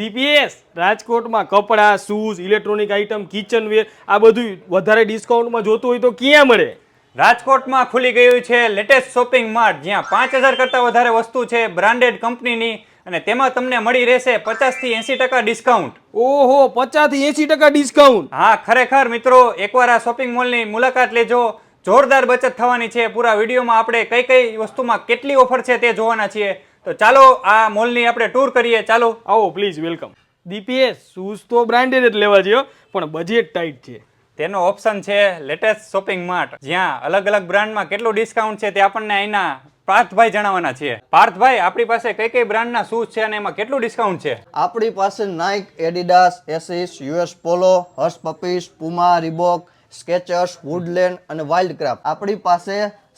DPS રાજકોટમાં કપડાં shoes electronic item kitchenware આ બધું વધારે ડિસ્કાઉન્ટમાં જોતું હોય તો ક્યાં મળે? રાજકોટમાં ખુલી ગયું છે લેટેસ્ટ શોપિંગ માર્ટ જ્યાં પાંચ હજાર કરતાં વધારે વસ્તુ છે બ્રાન્ડેડ કંપનીની અને તેમાં તમને મળી રહેશે પચાસથી એંસી ટકા ડિસ્કાઉન્ટ. ઓહો પચાસથી એંસી ટકા ડિસ્કાઉન્ટ? હા ખરેખર મિત્રો એકવાર આ શોપિંગ મોલની મુલાકાત લેજો. જોરદાર બચત થવાની છે. પૂરા વિડીયોમાં આપણે કઈ કઈ વસ્તુમાં કેટલી ઓફર છે તે જોવાના છીએ. તો ચાલો આ મોલની આપણે ટૂર કરીએ. ચાલો. આવો પ્લીઝ વેલકમ ડીપીએસ શૂઝ તો બ્રાન્ડેડ જ લેવા જોઈએ પણ બજેટ ટાઈટ છે. તેનો ઓપ્શન છે લેટેસ્ટ શોપિંગ માર્ટ જ્યાં અલગ અલગ બ્રાન્ડમાં કેટલું ડિસ્કાઉન્ટ છે તે આપણને અહીંના પાર્થભાઈ જણાવવાના છે. પાર્થભાઈ આપણી પાસે કઈ કઈ બ્રાન્ડના શૂઝ છે અને એમાં કેટલું ડિસ્કાઉન્ટ છે? આપણી પાસે Nike Adidas ashes US Polo Hush Puppies Puma Reebok Skechers Woodland અને વાઇલ્ડ ક્રાફ્ટ આપણી પાસે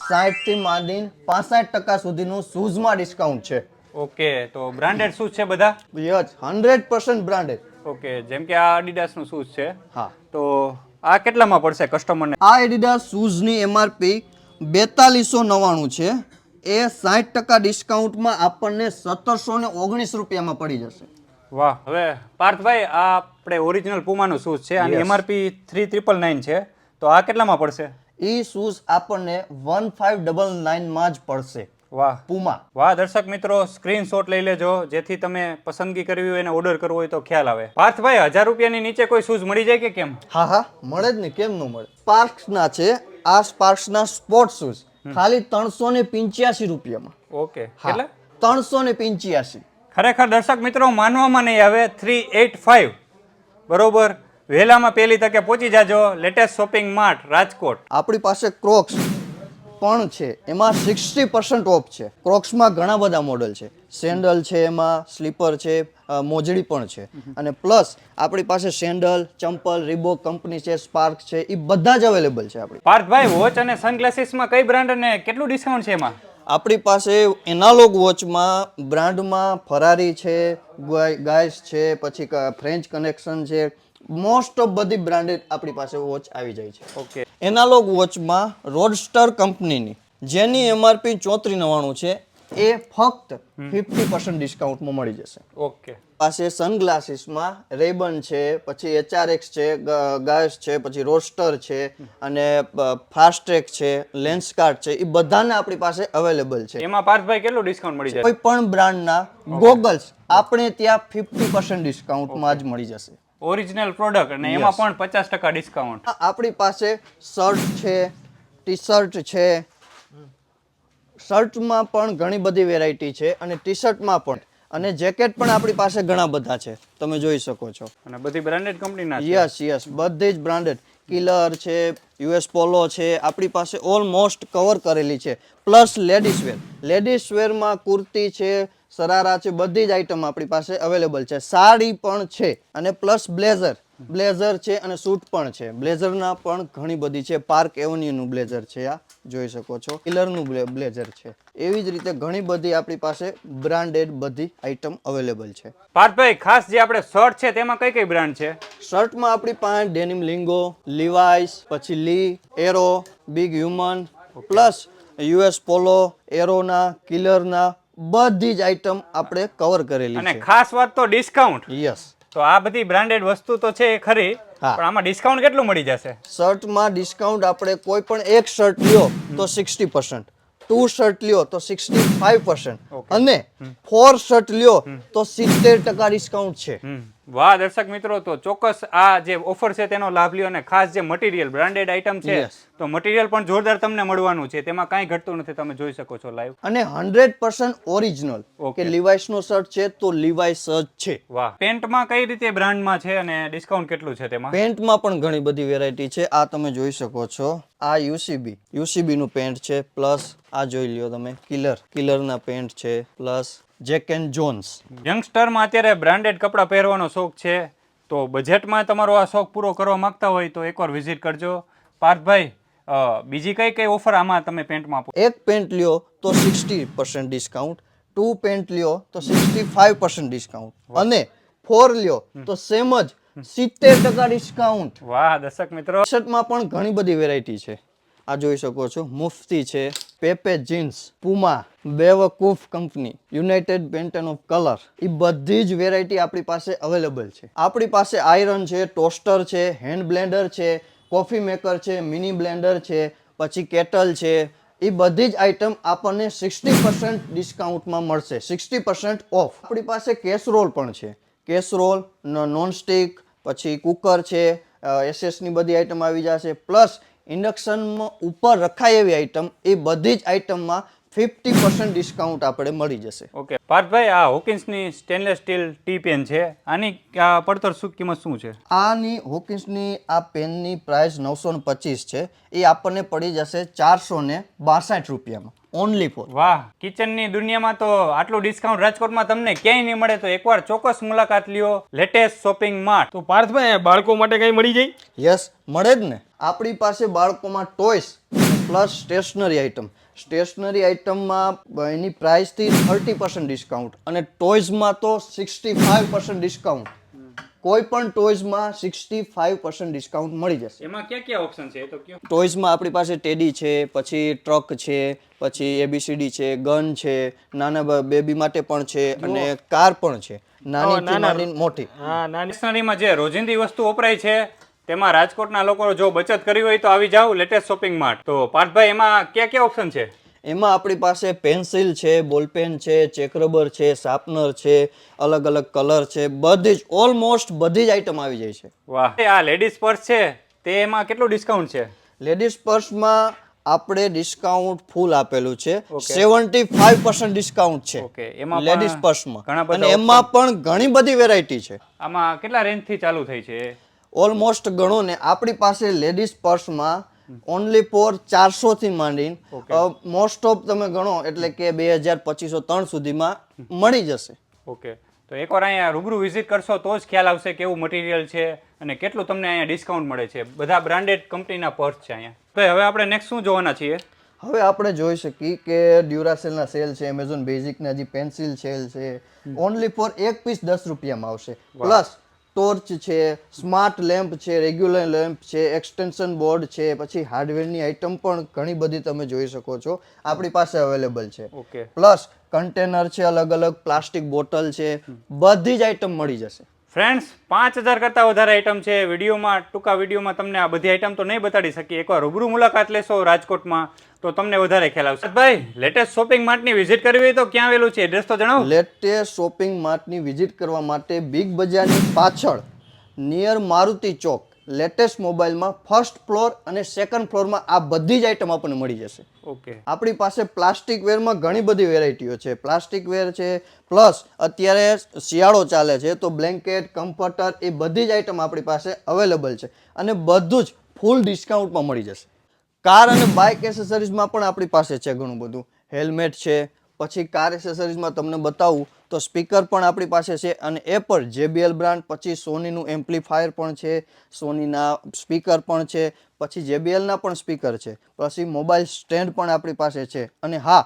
સાઠથી માંડીને પાસઠ ટકા સુધીનું શૂઝમાં ડિસ્કાઉન્ટ છે. ઓકે તો બ્રાન્ડેડ શૂઝ છે બધા? Yes hundred percent branded okay જેમ કે આ અડીડાસનું શૂઝ છે. હા. તો આ કેટલામાં પડશે કસ્ટમરને આ એડિડાસ શૂઝની એમઆરપી બેતાલીસો નવ્વાણું છે. એ સાઠ ટકા ડિસ્કાઉન્ટમાં આપણને સત્તરસો ને ઓગણીસ રૂપિયામાં પડી જશે. વાહ હવે પાર્થભાઈ આ આપણે ઓરિજિનલ પુમાનું શૂઝ છે. અને એમઆરપી થ્રી ત્રિપલ નાઇન છે. તો આ કેટલામાં પડશે? એ શૂઝ આપણને વન ફાઇવ ડબલ નાઇનમાં જ પડશે. વાહ. પુમા વાહ દર્શક મિત્રો સ્ક્રીનશોટ લઈ લેજો. જેથી તમે પસંદગી કરવી હોય અને ઓર્ડર કરવો હોય તો ખ્યાલ આવે. પાર્થભાઈ હજાર રૂપિયાની નીચે કોઈ શૂઝ મળી જાય કે કેમ? હા હા મળે જ ને કેમ ન મળે? સ્પાર્ક્સના છે આ સ્પાર્ક્સના સ્પોર્ટ શૂઝ ખાલી ત્રણસો ને પિંચ્યાસી રૂપિયામાં. ઓકે એટલે કેટલા? ત્રણસો ને પિંચ્યાસી. ખરેખર દર્શક મિત્રો માનવામાં નહીં આવે થ્રી એટ ફાઇવ બરોબર? વહેલામાં પહેલી તકે પહોંચી જાજો લેટેસ્ટ શોપિંગ માર્ટ રાજકોટ. આપણી પાસે ક્રોક્સ પણ છે. એમાં સિક્સટી પર્સન્ટ ઓફ છે. ક્રોક્સમાં ઘણા બધા મોડલ છે. સેન્ડલ છે એમાં સ્લીપર છે મોજડી પણ છે. અને પ્લસ આપણી પાસે સેન્ડલ ચંપલ રીબો કંપની છે સ્પાર્ક છે એ બધા જ અવેલેબલ છે આપણી. પાર્થભાઈ વોચ અને સનગ્લાસીસમાં કઈ બ્રાન્ડ અને કેટલું ડિસ્કાઉન્ટ છે એમાં? આપણી પાસે એનાલોગ વોચમાં બ્રાન્ડમાં ફરારી છે ગાયસ છે પછી ફ્રેન્ચ કનેક્શન છે મોસ્ટ ઓફ બધી બ્રાન્ડેડ આપણી પાસે વોચ આવી જાય છે. ઓકે એનાલોગ વોચમાં રોડસ્ટર કંપનીની જેની એમઆરપી ચોત્રી નવ્વાણું છે એ ફક્ત ફિફ્ટી પર્સન્ટ ડિસ્કાઉન્ટમાં મળી જશે. ઓકે પાસે સનગ્લાસીસમાં રેબન છે પછી એચઆરએક્સ છે ગાયસ છે પછી રોસ્ટર છે અને ફાસ્ટ્રેક છે લેન્સકાર્ટ છે એ બધાને આપણી પાસે અવેલેબલ છે. એમાં પાર્થભાઈ કેટલું ડિસ્કાઉન્ટ મળી જાય? કોઈ પણ બ્રાન્ડના ગોગલ્સ આપણે ત્યાં ફિફ્ટી પર્સન્ટ ડિસ્કાઉન્ટમાં જ મળી જશે. ઓરિજિનલ પ્રોડક્ટ અને એમાં પણ પચાસ ટકા ડિસ્કાઉન્ટ આપણી પાસે શર્ટ છે ટી શર્ટ છે. શર્ટમાં પણ ઘણી બધી વેરાયટી છે અને ટી શર્ટમાં પણ. અને જેકેટ પણ આપણી પાસે ઘણા બધા છે. તમે જોઈ શકો છો. અને બધી બ્રાન્ડેડ કંપનીના યસ યસ બધી જ બ્રાન્ડેડ કિલર છે યુએસ પોલો છે આપણી પાસે ઓલમોસ્ટ કવર કરેલી છે. પ્લસ લેડીઝ વેર લેડીઝ વેરમાં કુર્તી છે સરારા છે બધી જ આઈટમ આપણી પાસે અવેલેબલ છે. સાડી પણ છે અને પ્લસ બ્લેઝર બ્લેઝર છે અને સૂટ પણ છે. બ્લેઝરના પણ ઘણી બધી છે. પાર્ક એવન્યુનું બ્લેઝર છે આ જોઈ શકો છો. કિલરનું બ્લેઝર છે. એવી જ રીતે ઘણી બધી આપણી પાસે બ્રાન્ડેડ બધી આઈટમ અવેલેબલ છે. પાર્થભાઈ ખાસ જે આપણે શર્ટ છે તેમાં કઈ કઈ બ્રાન્ડ છે? શર્ટમાં આપણી પાસે ડેનિમ લિંગો લિવાઇસ પછી Lee Arrow Being Human plus US Polo એરોના કિલરના બધી જ આઈટમ આપણે કવર કરેલી અને ખાસ વાત તો ડિસ્કાઉન્ટ યસ તો આ બધી બ્રાન્ડેડ વસ્તુ તો છે ખરી. પણ આમાં ડિસ્કાઉન્ટ કેટલું મળી જશે? શર્ટમાં ડિસ્કાઉન્ટ આપણે કોઈ પણ એક શર્ટ લ્યો તો સિક્સટી પર્સન્ટ ટુ શર્ટ લ્યો તો સિક્સટી ફાઈવ પર્સન્ટ અને ફોર શર્ટ લ્યો તો સિત્તેર ટકા ડિસ્કાઉન્ટ છે. વાહ દર્શક મિત્રો તો ચોક્કસ આ જે ઓફર છે તેનો લાભ લ્યો અને ખાસ જે મટીરિયલ બ્રાન્ડેડ આઇટમ છે તો મટીરિયલ પણ જોરદાર તમને મળવાનું છે. તેમાં કાંઈ ઘટતું નથી તમે જોઈ શકો છો લાઈવ અને હંડ્રેડ પર્સન્ટ ઓરિજિનલ ઓકે કે લિવાઇસ નો શર્ટ છે તો લીવાઇસ જ છે. વાહ. પેન્ટમાં કઈ રીતે બ્રાન્ડમાં છે અને ડિસ્કાઉન્ટ કેટલું છે તેમાં? પેન્ટમાં પણ ઘણી બધી વેરાયટી છે. આ તમે જોઈ શકો છો. આ યુસીબી યુસીબી નું પેન્ટ છે. પ્લસ આ જોઈ લ્યો તમે. કિલર કિલરના પેન્ટ છે. પ્લસ જેક એન્ડ જોન્સ યંગસ્ટરમાં અત્યારે બ્રાન્ડેડ કપડાં પહેરવાનો શોખ છે. તો બજેટમાં તમારો આ શોખ પૂરો કરવા માંગતા હોય તો એકવાર વિઝિટ કરજો. પાર્થભાઈ બીજી કઈ કઈ ઓફર આમાં તમે પેન્ટમાં આપો? એક પેન્ટ લ્યો તો sixty percent discount two pant લ્યો તો સિક્સટી ફાઈવ પર્સન્ટ ડિસ્કાઉન્ટ અને ફોર લ્યો તો સેમ જ સિત્તેર ટકા ડિસ્કાઉન્ટ વાહ દર્શક મિત્રો. શર્ટમાં પણ ઘણી બધી વેરાયટી છે. આ જોઈ શકો છો મુફતી છે. Pepe Jeans Puma Bewakoof company United Benetton of colour એ બધી જ વેરાયટી આપણી પાસે અવેલેબલ છે. આપણી પાસે આયરન છે ટોસ્ટર છે હેન્ડ બ્લેન્ડર છે કોફી મેકર છે મિની બ્લેન્ડર છે, પછી કેટલ છે. એ બધી જ આઇટમ આપણને સિક્સટી પર્સન્ટ ડિસ્કાઉન્ટમાં મળશે. સિક્સટી પર્સન્ટ ઓફ આપણી પાસે કેસરોલ પણ છે. કેસરોલ નોનસ્ટિક પછી કુકર છે એસએસની બધી આઇટમ આવી જશે. પ્લસ ઇન્ડક્શનમાં ઉપર રખાય એવી આઇટમ એ બધી જ આઇટમમાં ફિફ્ટી પર્સન્ટ ડિસ્કાઉન્ટ આપણે મળી જશે. ઓકે. પાર્થભાઈ આ હોકિન્સની સ્ટેનલેસ સ્ટીલ ટી પેન છે. આની આ પડતર શું કિંમત શું છે? આની હોકિન્સની આ પેનની પ્રાઇસ નવસો ને પચીસ છે. એ આપણને પડી જશે ચારસો ને બાસઠ રૂપિયામાં. ઓનલી ફોર વાહ. કિચનની દુનિયામાં તો આટલું ડિસ્કાઉન્ટ રાજકોટમાં તમને ક્યાંય નહીં મળે તો એકવાર ચોક્કસ મુલાકાત લ્યો. લેટેસ્ટ શોપિંગ માર્ટ તો પાર્થભાઈ બાળકો માટે કંઈ મળી જાય? યસ મળે જ ને. આપણી પાસે બાળકોમાં toys plus stationery item stationery આઇટમમાં એની પ્રાઇસથી થર્ટી પર્સન્ટ ડિસ્કાઉન્ટ અને ટોયઝમાં તો સિક્સટી ફાઇવ પર્સન્ટ ડિસ્કાઉન્ટ. કોઈ પણ ટોયઝમાં સિક્સટી ફાઇવ પર્સન્ટ ડિસ્કાઉન્ટ મળી જશે. એમાં ક્યાં ક્યાં ઓપ્શન છે? તો કયો. ટોયઝમાં આપણી પાસે ટેડી છે પછી ટ્રક છે પછી એબીસીડી છે ગન છે નાના બેબી માટે પણ છે અને કાર પણ છે. નાની નાની મોટી. હા નાની જે રોજિંદી વસ્તુ વપરાય છે તેમાં રાજકોટના લોકો જો બચત કરી હોય તો આવી જાઓ લેટેસ્ટ શોપિંગ માર્ટ તો પાર્થભાઈ એમાં કયા કયા ઓપ્શન છે? એમાં આપણી પાસે પેન્સિલ છે બોલપેન છે ચેક રબર છે શાર્પનર છે અલગ અલગ કલર છે બધી જ ઓલમોસ્ટ બધી જ આઈટમ આવી જાય છે. વાહ. આ લેડીઝ પર્સ છે તે એમાં કેટલું ડિસ્કાઉન્ટ છે? લેડીઝ પર્સમાં આપણે ડિસ્કાઉન્ટ ફૂલ આપેલું છે. સેવન્ટી ફાઈવ પર્સન્ટ ડિસ્કાઉન્ટ છે. એમાં લેડીઝ પર્સમાં અને એમાં પણ ઘણી બધી વેરાયટી છે. આમાં કેટલા રેન્જથી ચાલુ થઈ છે? ઓલમોસ્ટ ગણો ને આપણી પાસે લેડીઝ પર્સમાં ઓનલી ફોર ચારસો થી માંડીને મોસ્ટ ઓફ તમે ગણો એટલે કે બે હજાર પચીસો ત્રણ સુધીમાં મળી જશે. ઓકે. તો એકવાર અહીંયા રૂબરૂ વિઝિટ કરશો તો જ ખ્યાલ આવશે કેવું મટીરિયલ છે અને કેટલું તમને અહીંયા ડિસ્કાઉન્ટ મળે છે. બધા બ્રાન્ડેડ કંપનીના પર્સ છે અહીંયા. તો હવે આપણે નેક્સ્ટ શું જોવાના છીએ? હવે આપણે જોઈ શકીએ કે ડ્યુરાસેલના સેલ છે એમેઝોન બેઝિકના જે પેન્સિલ સેલ છે ઓનલી ફોર એક પીસ દસ રૂપિયામાં આવશે. પ્લસ ટોર્ચ છે સ્માર્ટ લેમ્પ છે રેગ્યુલર લેમ્પ છે એક્સટેન્શન બોર્ડ છે પછી હાર્ડવેરની આઇટમ પણ ઘણી બધી તમે જોઈ શકો છો. આપણી પાસે અવેલેબલ છે. ઓકે. પ્લસ કન્ટેનર છે અલગ અલગ પ્લાસ્ટિક બોટલ છે બધી જ આઇટમ મળી જશે. ફ્રેન્ડ્સ પાંચ હજાર કરતાં વધારે આઈટમ છે. વિડીયોમાં, ટૂંકા વિડીયોમાં તમને આ બધી આઈટમ તો નહીં બતાડી શકીએ. એકવાર રૂબરૂ મુલાકાત લેશો રાજકોટમાં, તો તમને વધારે ખ્યાલ આવશે. ભાઈ લેટેસ્ટ શોપિંગ માર્ટની વિઝિટ કરવી હોય તો ક્યાં આવેલું છે? એડ્રેસ તો જણાવો. લેટેસ્ટ શોપિંગ માર્ટની વિઝિટ કરવા માટે બિગ બજારની પાછળ નિયર મારુતિ ચોક લેટેસ્ટ મોબાઈલમાં ફર્સ્ટ ફ્લોર અને સેકન્ડ ફ્લોરમાં આ બધી જ આઇટમ આપણને મળી જશે. ઓકે. આપણી પાસે પ્લાસ્ટિક વેરમાં ઘણી બધી વેરાયટીઓ છે. પ્લાસ્ટિક વેર છે પ્લસ અત્યારે શિયાળો ચાલે છે તો બ્લેન્કેટ કમ્ફર્ટર એ બધી જ આઇટમ આપણી પાસે અવેલેબલ છે અને બધું જ ફૂલ ડિસ્કાઉન્ટમાં મળી જશે. કાર અને બાઇક એસેસરીઝમાં પણ આપણી પાસે છે ઘણું બધું. હેલ્મેટ છે પછી કાર એસેસરીઝમાં તમને બતાવું, તો સ્પીકર પણ આપણી પાસે છે અને એ પણ જેબીએલ બ્રાન્ડ પછી સોનીનું એમ્પ્લીફાયર પણ છે, સોનીના સ્પીકર પણ છે, પછી જેબીએલના પણ સ્પીકર છે, પછી મોબાઈલ સ્ટેન્ડ પણ આપણી પાસે છે. અને હા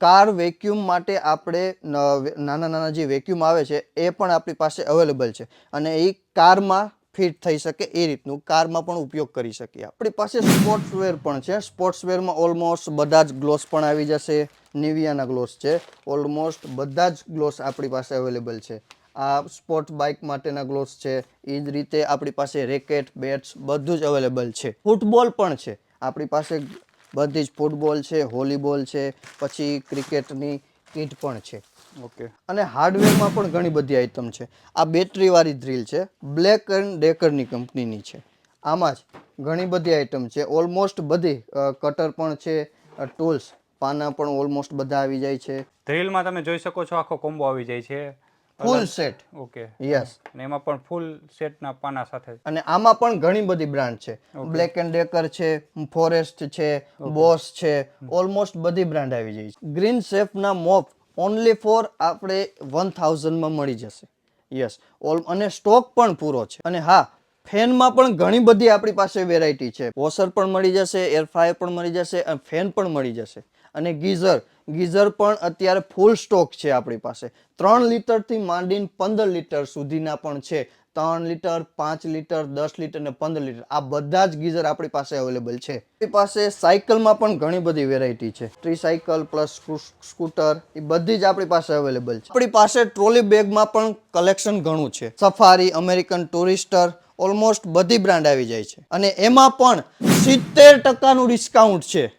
કાર વેક્યુમ માટે આપણે નાના નાના જે વેક્યુમ આવે છે, એ પણ આપણી પાસે અવેલેબલ છે. અને એ કારમાં ફિટ થઈ શકે એ રીતનું કારમાં પણ ઉપયોગ કરી શકીએ. આપણી પાસે સ્પોર્ટ્સવેર પણ છે સ્પોર્ટ્સવેરમાં ઓલમોસ્ટ બધા જ ગ્લોવ્સ પણ આવી જશે. નિવિયાના ગ્લોસ છે. ઓલમોસ્ટ બધા જ ગ્લોસ આપણી પાસે અવેલેબલ છે. આ સ્પોર્ટ બાઇક માટેના ગ્લોવ્સ છે. એ જ રીતે આપણી પાસે રેકેટ બેટ્સ બધું જ અવેલેબલ છે. ફૂટબોલ પણ છે. આપણી પાસે બધી જ ફૂટબોલ છે વોલીબોલ છે પછી ક્રિકેટની કીટ પણ છે. ઓકે અને હાર્ડવેરમાં પણ ઘણી બધી આઇટમ છે. આ બેટરીવાળી ડ્રીલ છે. બ્લેક એન્ડ ડેકરની કંપનીની છે. આમાં જ ઘણી બધી આઇટમ છે. ઓલમોસ્ટ બધી કટર પણ છે ટૂલ્સ પાના પણ ઓલમોસ્ટ બધા આવી જાય છે. ડ્રીલમાં તમે જોઈ શકો છો આખો કોમ્બો આવી જાય છે. ફૂલ સેટ ઓકે. યસ અને એમાં પણ ફૂલ સેટના પાના સાથે. અને આમાં પણ ઘણી બધી બ્રાન્ડ છે. બ્લેક એન્ડ ડેકર છે ફોરેસ્ટ છે બોસ છે ઓલમોસ્ટ બધી બ્રાન્ડ આવી જાય છે. ગ્રીન શેફના મોપ ઓનલી ફોર આપણે વન થાઉઝન્ડમાં મળી જશે. યસ ઓલ અને સ્ટોક પણ પૂરો છે. અને હા ફેનમાં પણ ઘણી બધી આપણી પાસે વેરાયટી છે. વોશર પણ મળી જશે એર ફ્રાયર પણ મળી જશે અને ફેન પણ મળી જશે. અને ગીઝર. ગીઝર પણ અત્યારે ફૂલ સ્ટોક છે આપણી પાસે. ત્રણ લીટરથી માંડીને પંદર લીટર સુધીના પણ છે. ત્રણ લીટર, પાંચ લીટર, દસ લીટર ને પંદર લીટર. આ બધા જ ગીઝર આપણી પાસે અવેલેબલ છે. આપણી પાસે સાયકલમાં પણ ઘણી બધી વેરાયટી છે. ટ્રી સાયકલ પ્લસ સ્કૂટર એ બધી જ આપણી પાસે અવેલેબલ છે. આપણી પાસે ટ્રોલી બેગમાં પણ કલેક્શન ઘણું છે. સફારી અમેરિકન ટુરિસ્ટર ઓલમોસ્ટ બધી બ્રાન્ડ આવી જાય છે. અને એમાં પણ સિત્તેર ટકાનું ડિસ્કાઉન્ટ છે.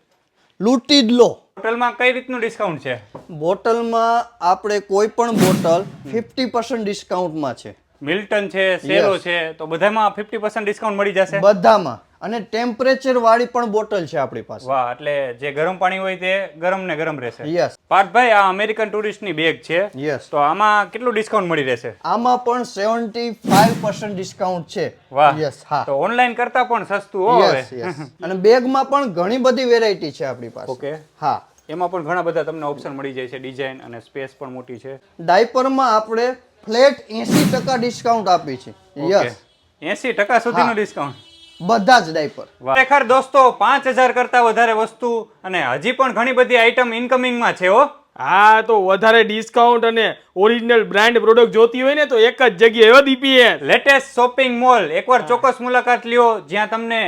લૂંટી જ લો. હોટલમાં કઈ રીતનું ડિસ્કાઉન્ટ છે? બોટલમાં આપણે કોઈ પણ બોટલ ફિફ્ટી પર્સન્ટ ડિસ્કાઉન્ટમાં છે. મિલ્ટન છે સેરો છે તો બધામાં ફિફ્ટી પર્સન્ટ ડિસ્કાઉન્ટ મળી જશે? બધામાં. અને ટેમ્પરેચર વાળી પણ બોટલ છે આપણી પાસે. વાહ એટલે જે ગરમ પાણી હોય તે ગરમ ને ગરમ રહેશે. યસ પાર્થભાઈ આ અમેરિકન ટુરિસ્ટની બેગ છે. યસ તો આમાં કેટલું ડિસ્કાઉન્ટ મળી રહેશે? આમાં પણ સેવન્ટી ફાઈવ પર્સન્ટ ડિસ્કાઉન્ટ છે. વાહ. યસ હા. તો ઓનલાઈન કરતા પણ સસ્તું હોય યસ અને બેગમાં પણ ઘણી બધી વેરાયટી છે આપણી પાસે. ઓકે હા. એમાં પણ ઘણા બધા તમને ઓપ્શન મળી જાય છે ડિઝાઇન અને સ્પેસ પણ મોટી છે. ડાયપરમાં આપણે ફ્લેટ એસી ટકા ડિસ્કાઉન્ટ આપી છે. યસ એસી ટકા સુધીનો ડિસ્કાઉન્ટ બધા જ ડાયપર. ખરેખર દોસ્તો પાંચ હજાર કરતા વધારે વસ્તુ અને હજી પણ ઘણી બધી આઈટમ ઇનકમિંગમાં છે હો. હા તો વધારે ડિસ્કાઉન્ટ અને ઓરિજિનલ બ્રાન્ડ પ્રોડક્ટ જોતી હોય ને તો એક જ જગ્યાએ લેટેસ્ટ શોપિંગ મોલ એકવાર ચોક્કસ મુલાકાત લ્યો જ્યાં તમને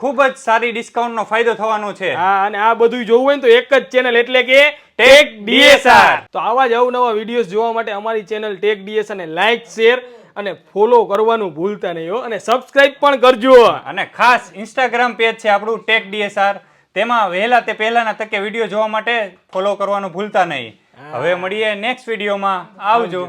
ખૂબ જ સારી ડિસ્કાઉન્ટનો ફાયદો થવાનો છે. હા અને આ બધું જોવું હોય ને તો એક જ ચેનલ એટલે કે ટેક ડીએસઆર તો આવા જ અવનવા વિડીયોઝ જોવા માટે અમારી ચેનલ ટેક ડીએસઆર અને લાઈક શેર અને ફોલો કરવાનું ભૂલતા નહીં હો. અને સબસ્ક્રાઇબ પણ કરજો. અને ખાસ ઇન્સ્ટાગ્રામ પેજ છે આપણું ટેક ડીએસઆર તેમાં વહેલા તે પહેલાના તકે વીડિયો જોવા માટે ફોલો કરવાનું ભૂલતા નહીં. હવે મળીએ નેક્સ્ટ વિડીયોમાં આવજો.